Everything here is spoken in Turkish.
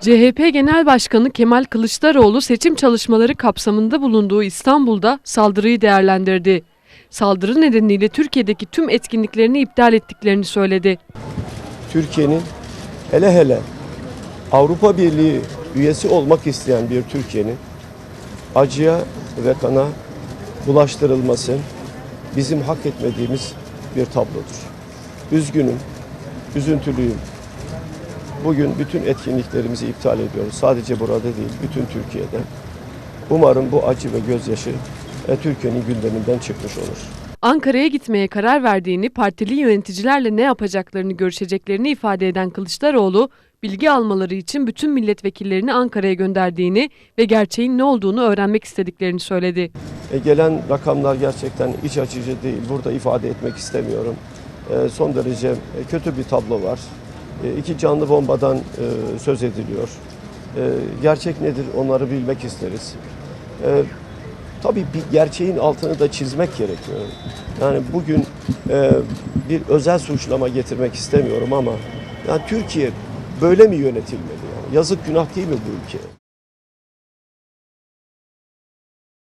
CHP Genel Başkanı Kemal Kılıçdaroğlu seçim çalışmaları kapsamında bulunduğu İstanbul'da saldırıyı değerlendirdi. Saldırı nedeniyle Türkiye'deki tüm etkinliklerini iptal ettiklerini söyledi. Türkiye'nin hele hele Avrupa Birliği üyesi olmak isteyen bir Türkiye'nin acıya ve kana bulaştırılması bizim hak etmediğimiz bir tablodur. Üzgünüm, üzüntülüyüm. Bugün bütün etkinliklerimizi iptal ediyoruz. Sadece burada değil, bütün Türkiye'de. Umarım bu acı ve gözyaşı e, Türkiye'nin gündeminden çıkmış olur. Ankara'ya gitmeye karar verdiğini, partili yöneticilerle ne yapacaklarını görüşeceklerini ifade eden Kılıçdaroğlu, bilgi almaları için bütün milletvekillerini Ankara'ya gönderdiğini ve gerçeğin ne olduğunu öğrenmek istediklerini söyledi. E, gelen rakamlar gerçekten iç açıcı değil. Burada ifade etmek istemiyorum. E, son derece e, kötü bir tablo var. E, iki canlı bombadan e, söz ediliyor. E, gerçek nedir onları bilmek isteriz. Tabii bir gerçeğin altını da çizmek gerekiyor. Yani bugün bir özel suçlama getirmek istemiyorum ama yani Türkiye böyle mi yönetilmeli? Yazık günah değil mi bu ülke?